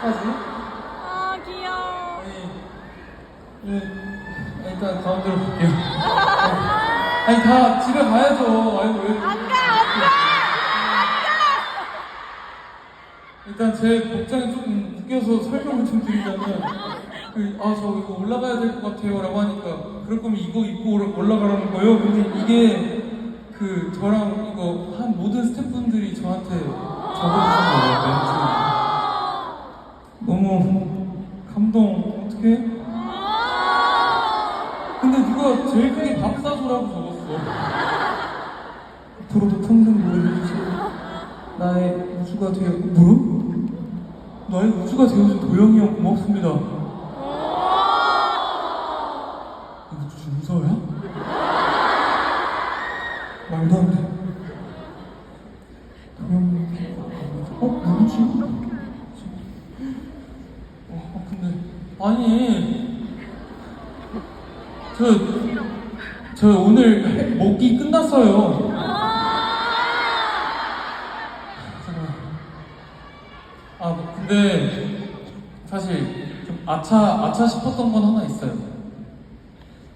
어떡하지? 아 귀여워. 아니, 네, 일단 가운데로 볼게요. 아니, 다 집에 가야죠. 아이고, 왜. 안가 안가. 일단 제 복장이 조금 웃겨서 설명을 좀 드리자면, 그, 아, 저 이거 올라가야 될 것 같아요. 라고 하니까, 그럴 거면 이거 입고 올라- 올라가라는 거예요. 근데 이게, 그, 저랑 이거 한 모든 스태프분들이 저한테 적어주신 거예요. 멘트. 감동, 어떡해? 근데 누가 제일 크게 밥 사줘라고 적었어. 앞으로도 평생 노래해주세요. 나의 우주가 되어, 뭐야? 나의 우주가 되어준 도영이 형 고맙습니다. 이거 준서야? 말도 안 돼. 아니. 저, 저 오늘 해- 먹기 끝났어요. 아, 뭐, 근데 사실 좀 아차, 아차 싶었던 건 하나 있어요.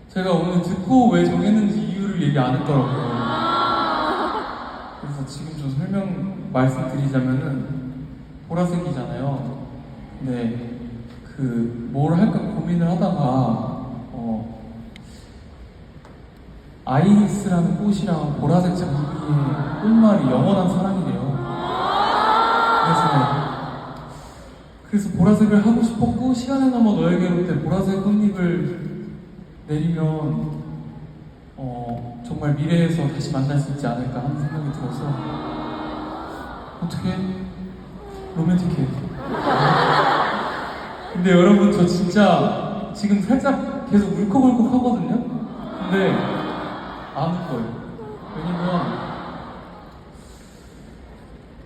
제가 오늘 듣고 왜 정했는지 이유를 얘기 안 했더라고요. 그래서 지금 좀 설명 말씀드리자면은 보라색이잖아요. 근데 그 뭘 할까 고민을 하다가 어 아이리스라는 꽃이랑 보라색 장미의 꽃말이 영원한 사랑이래요. 그래서 그래서 보라색을 하고 싶었고 시간을 넘어 너에게로 때 보라색 꽃잎을 내리면 어 정말 미래에서 다시 만날 수 있지 않을까 하는 생각이 들어서 어떻게 로맨틱해. 근데 여러분 저 진짜 지금 살짝 계속 울컥울컥 하거든요. 근데 안 울 거예요. 왜냐면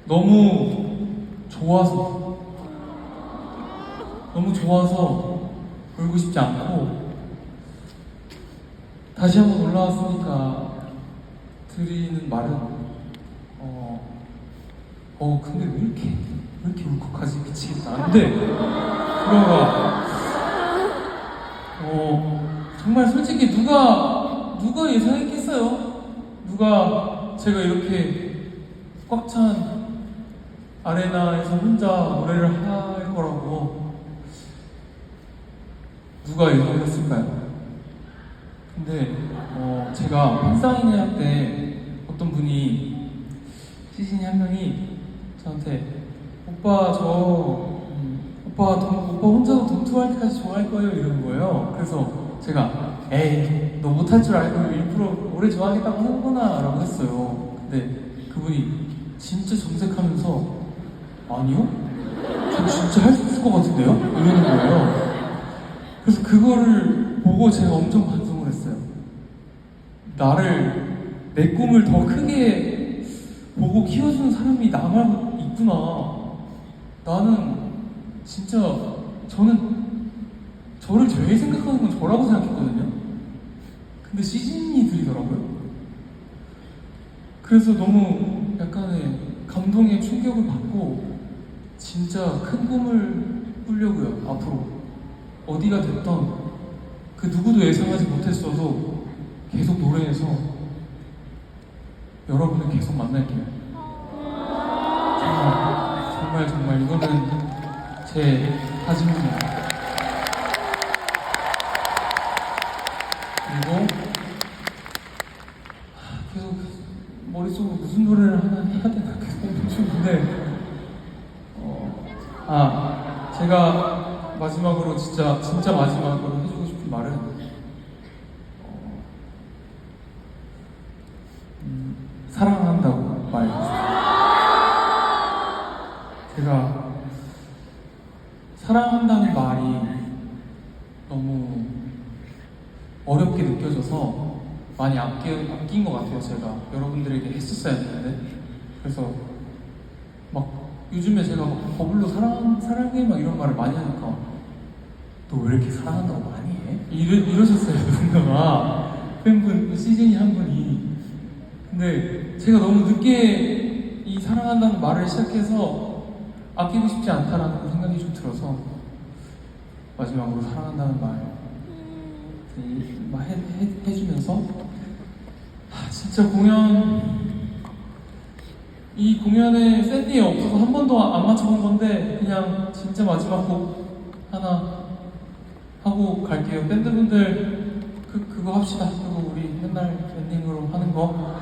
너무 좋아서 너무 좋아서 울고 싶지 않고 다시 한번 올라왔으니까 드리는 말은 어, 어 근데 왜 이렇게 왜 이렇게 울컥하지 미치겠다 안돼 그런가 어 정말 솔직히 누가 누가 예상했겠어요 누가 제가 이렇게 꽉 찬 아레나에서 혼자 노래를 할 거라고 누가 예상했을까요? 근데 어, 제가 팬사인회 할 때 어떤 분이 시신이 한 명이 저한테 오빠 저 음, 오빠 동, 오빠 혼자서 동투할 때까지 좋아할 거예요 이러는 거예요. 그래서 제가 에이 너 못할 줄 알고 일부러 오래 좋아하겠다고 하는구나 라고 했어요. 근데 그분이 진짜 정색하면서 아니요? 저 진짜 할 수 있을 것 같은데요? 이러는 거예요. 그래서 그거를 보고 제가 엄청 반성을 했어요. 나를 내 꿈을 더 크게 보고 키워주는 사람이 나 말고 있구나. 나는 진짜 저는 저를 제일 생각하는 건 저라고 생각했거든요. 근데 시즌이들이더라고요. 그래서 너무 약간의 감동의 충격을 받고 진짜 큰 꿈을 꾸려고요. 앞으로 어디가 됐던 그 누구도 예상하지 못했어도 계속 노래해서 여러분을 계속 만날게요. 제 다짐입니다. 그리고 하, 계속 머릿속으로 무슨 노래를 하나 해야 되나 계속 멈추는데 어, 아 제가 마지막으로 진짜 진짜 마지막으로 해주고 싶은 말은 어, 음, 사랑한다고 말했어요. 제가 사랑한다는 말이 너무 어렵게 느껴져서 많이 아껴, 아낀 것 같아요 제가. 여러분들에게 했었어야 되는데. 그래서 막 요즘에 제가 막 버블로 사랑, 사랑해? 막 이런 말을 많이 하니까 너 왜 이렇게 사랑한다고 많이 해? 이러, 이러셨어요 누군가가 팬분 시즌이 한 분이. 근데 제가 너무 늦게 이 사랑한다는 말을 시작해서 아끼고 싶지 않다라는 생각이 좀 들어서 마지막으로 사랑한다는 말. 해, 해, 해주면서? 아, 진짜 공연 이 공연에 샌디에 없어서 한 번도 안 맞춰본 건데 그냥 진짜 마지막 곡 하나 하고 갈게요. 밴드분들 그, 그거 합시다. 그거 우리 맨날 엔딩으로 하는 거